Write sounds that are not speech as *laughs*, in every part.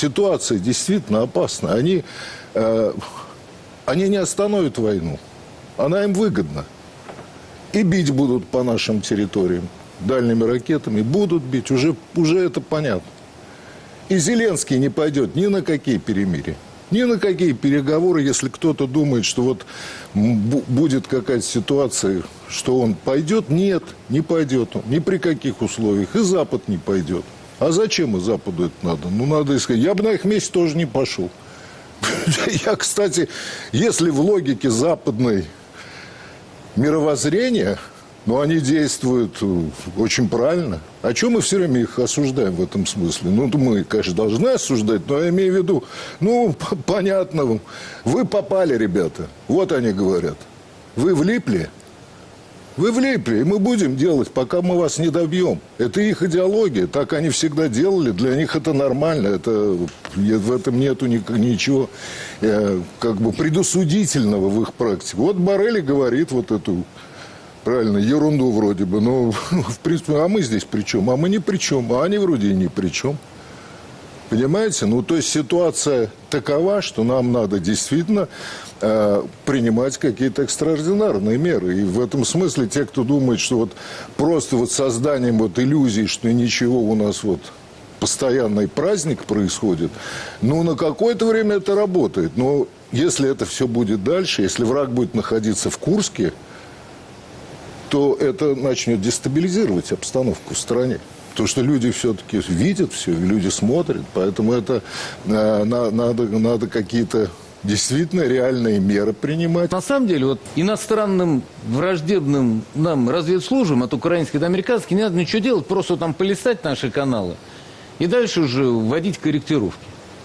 ситуация действительно опасна. Они, э, они не остановят войну. Она им выгодна. И бить будут по нашим территориям дальними ракетами. Будут бить, уже, уже это понятно. И Зеленский не пойдет ни на какие перемирия. Ни на какие переговоры, если кто-то думает, что вот будет какая-то ситуация, что он пойдет. Нет, не пойдет он. Ни при каких условиях. И Запад не пойдет. А зачем и Западу это надо? Ну, надо искать. Я бы на их месте тоже не пошел. *laughs* Я, кстати, если в логике западной мировоззрения, но они действуют э, очень правильно. А чем мы все время их осуждаем в этом смысле? Ну, мы, конечно, должны осуждать, но я имею в виду, ну, *laughs* понятно, вы попали, ребята. Вот они говорят. Вы влипли, вы влипли, и мы будем делать, пока мы вас не добьем. Это их идеология, так они всегда делали, для них это нормально, это, в этом нету ни- ничего э, как бы предусудительного в их практике. Вот Барели говорит вот эту, правильно, ерунду вроде бы, но в *laughs* принципе, а мы здесь при чем? А мы ни при чем, а они вроде и ни при чем. Понимаете? Ну, то есть ситуация такова, что нам надо действительно э, принимать какие-то экстраординарные меры. И в этом смысле те, кто думает, что вот просто вот созданием вот иллюзий, что ничего у нас вот постоянный праздник происходит, ну, на какое-то время это работает. Но если это все будет дальше, если враг будет находиться в Курске, то это начнет дестабилизировать обстановку в стране. Потому что люди все-таки видят все, люди смотрят. Поэтому это э, на- надо, надо какие-то действительно реальные меры принимать. На самом деле, вот иностранным враждебным нам разведслужбам, от украинских до американских, не надо ничего делать, просто там полистать наши каналы и дальше уже вводить корректировки.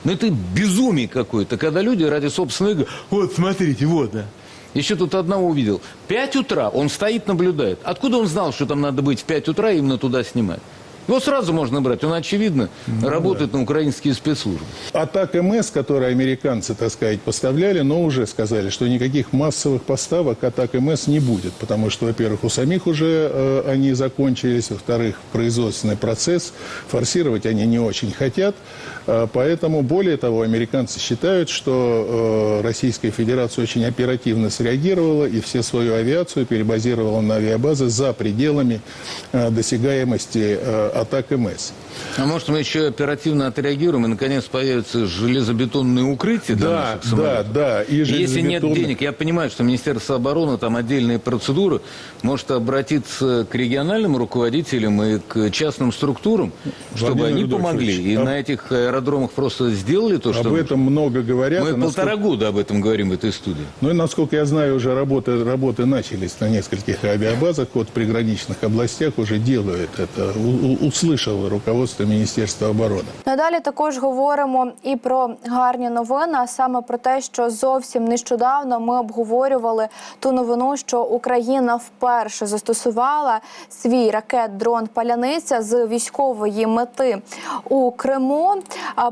Но это безумие какое-то, когда люди ради собственного вот, смотрите, вот, да. Еще тут одного увидел. Пять утра он стоит, наблюдает. Откуда он знал, что там надо быть в пять утра и именно туда снимать? Его сразу можно брать. Он, очевидно, работает на украинские спецслужбы. Атак МС, которые американцы, так сказать, поставляли, но уже сказали, что никаких массовых поставок атак МС не будет, потому что, во-первых, у самих уже э, они закончились, во-вторых, производственный процесс форсировать они не очень хотят, Э, поэтому, более того, американцы считают, что э, Российская Федерация очень оперативно среагировала и все свою авиацию перебазировала на авиабазы за пределами э, досягаемости э, атак МС. А может, мы еще оперативно отреагируем, и, наконец, появятся железобетонные укрытия для Да, наших да, самолетов? да. И Если нет железобетонные- денег, я понимаю, что Министерство обороны, там отдельные процедуры, может обратиться к региональным руководителям и к частным структурам, чтобы Владимир они помогли. И а- на этих аэродромах просто сделали то, что Об этом много говорят. Мы насколько- полтора года об этом говорим в этой студии. Ну и насколько я знаю, уже работы, работы начались на нескольких авиабазах, вот в приграничных областях уже делают это. У- у- услышал руководство Министерства обороны. Надалі також говоримо і про гарні новини, а саме про те, що зовсім нещодавно ми обговорювали ту новину, що Україна вперше застосувала свій ракет-дрон Паляниця з військової мети у Криму.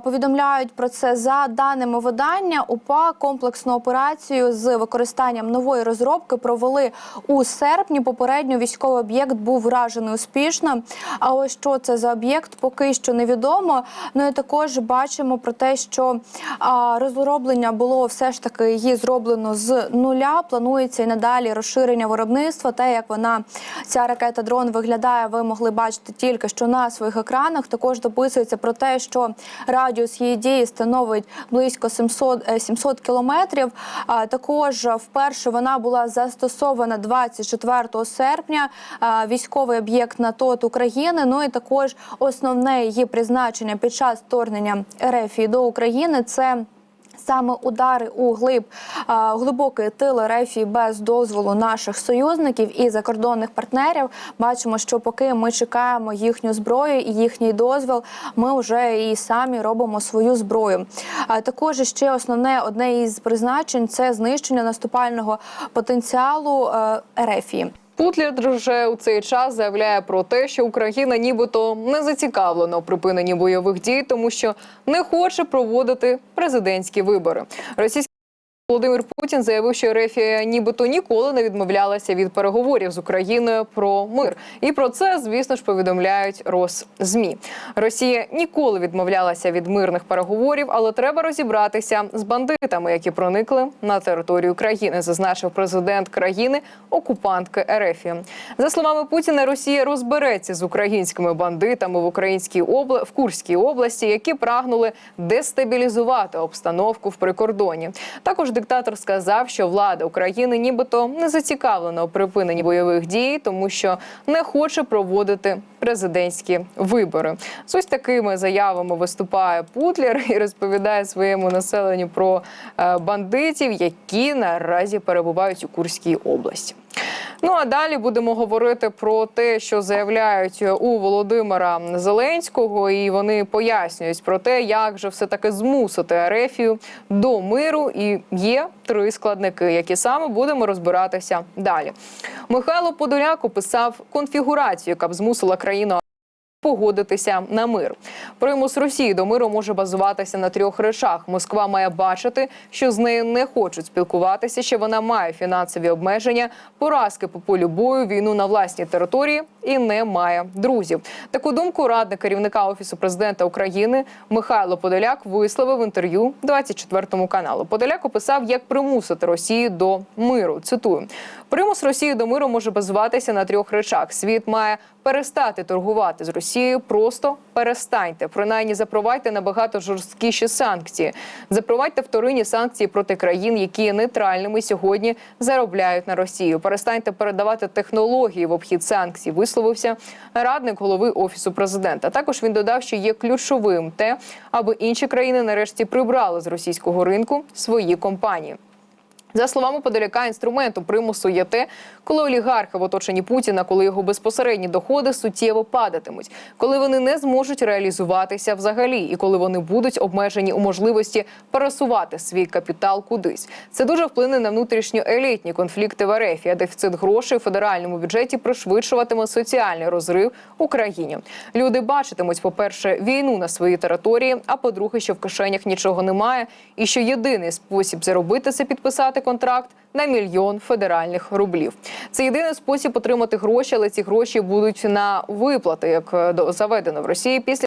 Повідомляють про це за даними видання. УПА комплексну операцію з використанням нової розробки провели у серпні. Попередньо військовий об'єкт був вражений успішно. А ось що це за об'єкт, поки що невідомо. Ну і також бачимо про те, що розроблення було все ж таки її зроблено з нуля. Планується і надалі розширення виробництва. Те, як вона ця ракета дрон виглядає, ви могли бачити тільки що на своїх екранах. Також дописується про те, що радіус її дії становить близько 700, е, 700 кілометрів. А також вперше вона була застосована 24 серпня. Військовий об'єкт НАТО України. Ну і також основне її призначення під час вторгнення РФ до України це. Саме удари у глиб а, глибокий тил РФ без дозволу наших союзників і закордонних партнерів. Бачимо, що поки ми чекаємо їхню зброю і їхній дозвіл, ми вже і самі робимо свою зброю. А також ще основне одне із призначень це знищення наступального потенціалу е, РФ. Путлер вже у цей час заявляє про те, що Україна нібито не зацікавлена у припиненні бойових дій, тому що не хоче проводити президентські вибори. Російські Володимир Путін заявив, що РФ нібито ніколи не відмовлялася від переговорів з Україною про мир. І про це, звісно ж, повідомляють Росзмі. Росія ніколи відмовлялася від мирних переговорів, але треба розібратися з бандитами, які проникли на територію країни, зазначив президент країни окупантки РФ. За словами Путіна, Росія розбереться з українськими бандитами в Українській обла... в Курській області, які прагнули дестабілізувати обстановку в прикордоні. Також диктатор сказав, що влада України нібито не зацікавлена у припиненні бойових дій, тому що не хоче проводити президентські вибори. З ось такими заявами виступає Путлер і розповідає своєму населенню про е, бандитів, які наразі перебувають у Курській області. Ну а далі будемо говорити про те, що заявляють у Володимира Зеленського, і вони пояснюють про те, як же все таки змусити Арефію до миру. І є три складники, які саме будемо розбиратися далі. Михайло Подоляк описав конфігурацію, яка б змусила країну погодитися на мир. Примус Росії до миру може базуватися на трьох речах. Москва має бачити, що з нею не хочуть спілкуватися, що вона має фінансові обмеження, поразки по полю бою, війну на власній території і не має друзів. Таку думку радник керівника офісу президента України Михайло Подоляк висловив в інтерв'ю 24 каналу. Подоляк описав, як примусити Росію до миру. Цитую: примус Росії до миру може базуватися на трьох речах. Світ має перестати торгувати з Росією. Просто перестаньте. Принаймні запровадьте набагато жорсткіші санкції. Запровадьте вторинні санкції проти країн, які нейтральними сьогодні заробляють на Росію. Перестаньте передавати технології в обхід санкцій. Висловився радник голови офісу президента. Також він додав, що є ключовим те, аби інші країни нарешті прибрали з російського ринку свої компанії. За словами Подоляка, інструментом примусу є те, коли олігархи в оточенні Путіна, коли його безпосередні доходи суттєво падатимуть, коли вони не зможуть реалізуватися взагалі, і коли вони будуть обмежені у можливості пересувати свій капітал кудись. Це дуже вплине на внутрішньоелітні конфлікти в РФ, а дефіцит грошей у федеральному бюджеті пришвидшуватиме соціальний розрив у країні. Люди бачитимуть, по-перше, війну на своїй території, а по-друге, що в кишенях нічого немає, і що єдиний спосіб заробити це підписати контракт на мільйон федеральних рублів. Це єдиний спосіб отримати гроші, але ці гроші будуть на виплати, як е, заведено в Росії після.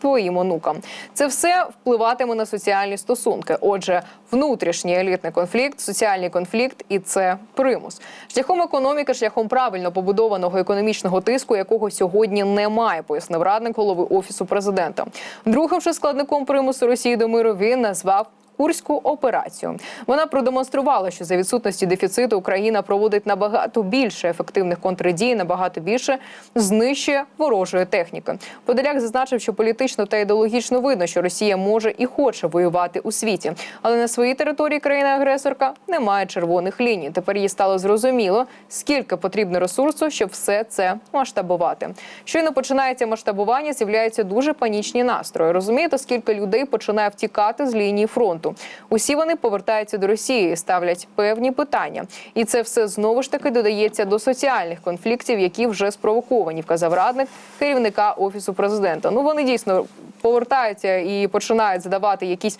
Твоїм онукам це все впливатиме на соціальні стосунки. Отже, внутрішній елітний конфлікт, соціальний конфлікт і це примус. Шляхом економіки, шляхом правильно побудованого економічного тиску, якого сьогодні немає, пояснив радник голови офісу президента. Другим же складником примусу Росії до миру він назвав. Курську операцію вона продемонструвала, що за відсутності дефіциту Україна проводить набагато більше ефективних контрдій, набагато більше знищує ворожої техніки. Подоляк зазначив, що політично та ідеологічно видно, що Росія може і хоче воювати у світі, але на своїй території країна-агресорка немає червоних ліній. Тепер їй стало зрозуміло, скільки потрібно ресурсу, щоб все це масштабувати. Щойно починається масштабування, з'являються дуже панічні настрої. Розумієте, скільки людей починає втікати з лінії фронту. Усі вони повертаються до Росії ставлять певні питання. І це все знову ж таки додається до соціальних конфліктів, які вже спровоковані, вказав радник керівника офісу президента. Ну вони дійсно повертаються і починають задавати якісь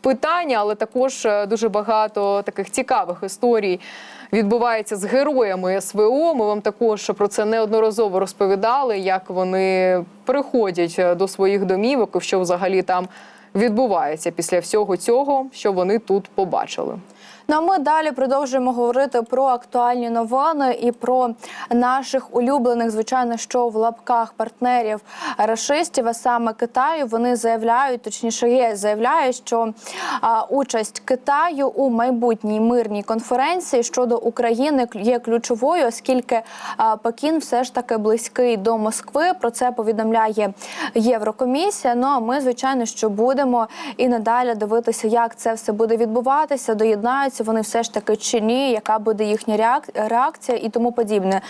питання, але також е, дуже багато таких цікавих історій відбувається з героями СВО. Ми вам також про це неодноразово розповідали, як вони приходять е, до своїх домівок, що взагалі там відбувається після всього цього, що вони тут побачили. Ну а ми далі продовжуємо говорити про актуальні новини і про наших улюблених, звичайно, що в лапках партнерів рашистів, а саме Китаю. Вони заявляють, точніше, ЄС заявляє, що а, участь Китаю у майбутній мирній конференції щодо України є ключовою, оскільки а, Пекін все ж таки близький до Москви. Про це повідомляє Єврокомісія. Ну а ми, звичайно, що будемо і надалі дивитися, як це все буде відбуватися, доєднаються вони все ж таки чи ні, яка буде їхня реакція і тому подібне.